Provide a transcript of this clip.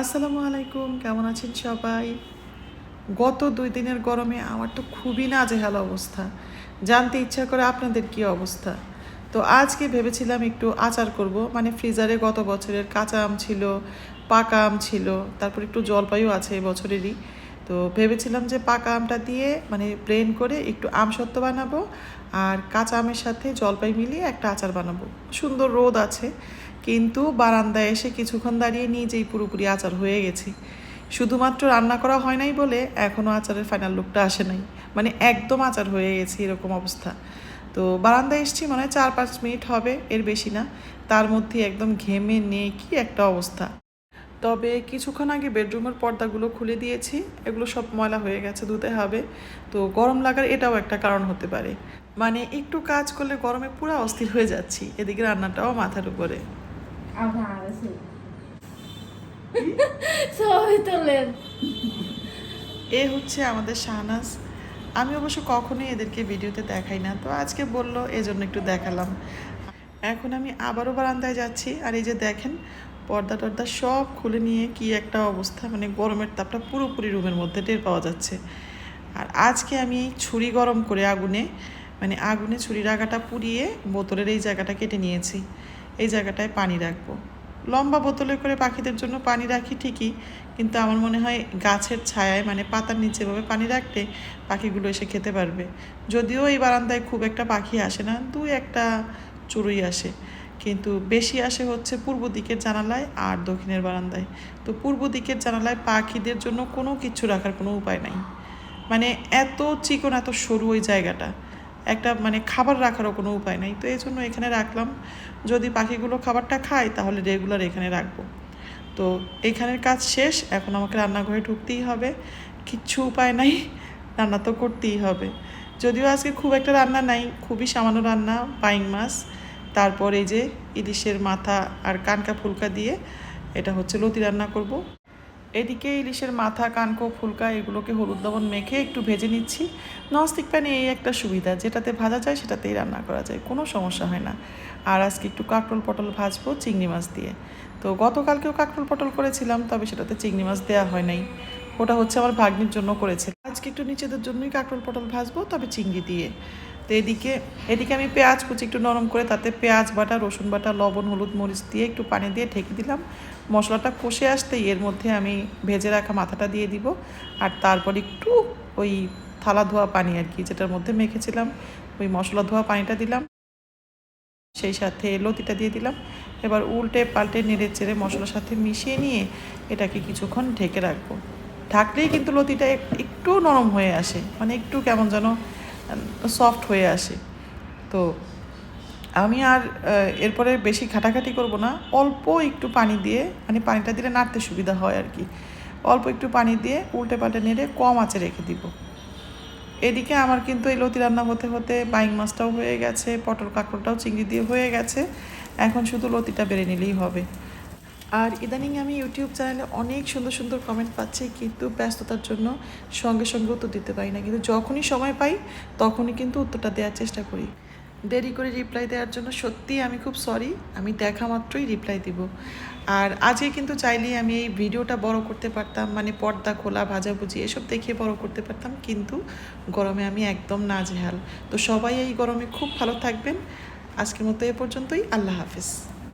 আসসালামু আলাইকুম, কেমন আছেন সবাই? গত দুই দিনের গরমে আমার তো খুবই নাজেহাল অবস্থা। জানতে ইচ্ছা করে আপনাদের কি অবস্থা? তো আজকে ভেবেছিলাম একটু আচার করব মানে ফ্রিজারে গত বছরের কাঁচা আম ছিল, পাকা আম ছিল, তারপর একটু জলপাইও আছে বছরেরই তো ভেবেছিলাম যে পাকা আমটা দিয়ে মানে প্লেন করে একটু আম সত্ত্ব বানাবো, আর কাঁচা আমের সাথে জলপাই মিলিয়ে একটা আচার বানাবো। সুন্দর রোদ আছে কিন্তু বারান্দায় এসে কিছুক্ষণ দাঁড়িয়ে নিজেই পুরোপুরি আচার হয়ে গেছি। শুধুমাত্র রান্না করা হয় নাই বলে এখনও আচারের ফাইনাল লুকটা আসে নাই। মানে একদম আচার হয়ে গেছে এরকম অবস্থা। তো বারান্দায় এসেছি মনে চার পাঁচ মিনিট হবে, এর বেশি না। তার মধ্যে একদম ঘেমে নিয়ে কি একটা অবস্থা। তবে কিছুক্ষণ আগে বেডরুমের পর্দাগুলো খুলে দিয়েছি। এগুলো সব ময়লা হয়ে গেছে, ধুতে হবে। তো গরম লাগার এটাও একটা কারণ হতে পারে। মানে একটু কাজ করলে গরমে পুরো অস্থির হয়ে যাচ্ছি। এদিকে রান্নাটাও মাথার উপরে। అవ్వాల్సి সবিতলের এ হচ্ছে আমাদের শাহনাজ। আমি অবশ্য কখনোই এদেরকে ভিডিওতে দেখাই না তো আজকে বলল এজন্য একটু দেখালাম। এখন আমি আবারও বারান্দায় যাচ্ছি আর এই যে দেখেন পর্দা টর্দা সব খুলে নিয়ে কি একটা অবস্থা মানে গরমের তাপটা পুরোপুরি রুমের মধ্যে টের পাওয়া যাচ্ছে। আর আজকে আমি ছুরি গরম করে আগুনে মানে আগুনে ছুরির আগাটা পুড়িয়ে বোতলের এই জায়গাটা কেটে নিয়েছি। এই জায়গাটায় পানি রাখব। লম্বা বোতলে করে পাখিদের জন্য পানি রাখি ঠিকই, কিন্তু আমার মনে হয় গাছের ছায়ায় মানে পাতার নিচে এভাবে পানি রাখলে পাখিগুলো এসে খেতে পারবে। যদিও এই বারান্দায় খুব একটা পাখি আসে না, দুই একটা চড়ুই আসে। কিন্তু বেশি আসে হচ্ছে পূর্ব দিকের জানালায় আর দক্ষিণের বারান্দায়। তো পূর্ব দিকের জানালায় পাখিদের জন্য কোনো কিছু রাখার কোনো উপায় নাই। মানে এত চিকন, এত সরু ওই জায়গাটা। একটা মানে খাবার রাখারও কোনো উপায় নাই। তো এই জন্য এখানে রাখলাম। যদি পাখিগুলো খাবারটা খায়, তাহলে রেগুলার এখানে রাখব। তো এখানের কাজ শেষ। এখন আমাকে রান্নাঘরে ঢুকতেই হবে। কিচ্ছু উপায় নাই। রান্না তো করতেই হবে। যদিও আজকে খুব একটা রান্না নাই। খুবই সামান্য রান্না বাইং মাছ। তারপর এই যে ইলিশের মাথা আর কানকা ফুলকা দিয়ে এটা হচ্ছে লতি রান্না করব। এদিকে ইলিশের মাথা, কানকো, ফুলকা এগুলোকে হলুদ লবণ মেখে একটু ভেজে নিচ্ছি। ননস্টিক প্যানে এই একটা সুবিধা, যেটাতে ভাজা যায় সেটাতেই রান্না করা যায়, কোনো সমস্যা হয় না। আর আজকে একটু কাঁকরোল পটল ভাজবো চিংড়ি মাছ দিয়ে। তো গতকালকেও কাঁকরোল পটল করেছিলাম, তবে সেটাতে চিংড়ি মাছ দেওয়া হয় নাই। ওটা হচ্ছে আমার ভাগ্নির জন্য করেছে। আজকে একটু নিচেদের জন্যই কাঁকরোল পটল ভাজবো, তবে চিংড়ি দিয়ে। তো এদিকে এদিকে আমি পেঁয়াজ কুচি একটু নরম করে, তাতে পেঁয়াজ বাটা, রসুন বাটা, লবণ, হলুদ, মরিচ দিয়ে একটু পানি দিয়ে ঢেকে দিলাম। মশলাটা কষে আসতেই এর মধ্যে আমি ভেজে রাখা মাথাটা দিয়ে দিব। আর তারপর একটু ওই থালা ধোয়া পানি আর কি, যেটার মধ্যে মেখেছিলাম, ওই মশলা ধোয়া পানিটা দিলাম। সেই সাথে লতিটা দিয়ে দিলাম। এবার উল্টে পাল্টে নেড়ে চেড়ে মশলার সাথে মিশিয়ে নিয়ে এটাকে কিছুক্ষণ ঢেকে রাখব। ঢাকলেই কিন্তু লতিটা এক- একটু নরম হয়ে আসে। মানে একটু কেমন যেন সফট হয়ে আসে। তো আমি আর এরপরে বেশি ঘাটাঘাটি করব না। অল্প একটু পানি দিয়ে মানে পানিটা দিলে নাড়তে সুবিধা হয় আর কি। অল্প একটু পানি দিয়ে উল্টে পাল্টে নেড়ে কম আঁচে রেখে দিব। এদিকে আমার কিন্তু এই লতি রান্না হতে হতে বাইং মাছটাও হয়ে গেছে, পটল কাঁকড়টাও চিংড়ি দিয়ে হয়ে গেছে। এখন শুধু লতিটা বেড়ে নিলেই হবে। আর ইদানিং আমি ইউটিউব চ্যানেলে অনেক সুন্দর সুন্দর কমেন্ট পাচ্ছি, কিন্তু ব্যস্ততার জন্য সঙ্গে সঙ্গে উত্তর দিতে পারি না। কিন্তু যখনই সময় পাই, তখনই কিন্তু উত্তরটা দেওয়ার চেষ্টা করি। দেরি করে রিপ্লাই দেওয়ার জন্য সত্যিই আমি খুব সরি আমি দেখা মাত্রই রিপ্লাই দিব। আর আজকে কিন্তু চাইলেই আমি এই ভিডিওটা বড় করতে পারতাম মানে পর্দা খোলা, ভাজাভুজি এসব দেখিয়ে বড় করতে পারতাম, কিন্তু গরমে আমি একদম নাজেহাল। তো সবাই এই গরমে খুব ভালো থাকবেন। আজকের মতো এ পর্যন্তই, আল্লাহ হাফিজ।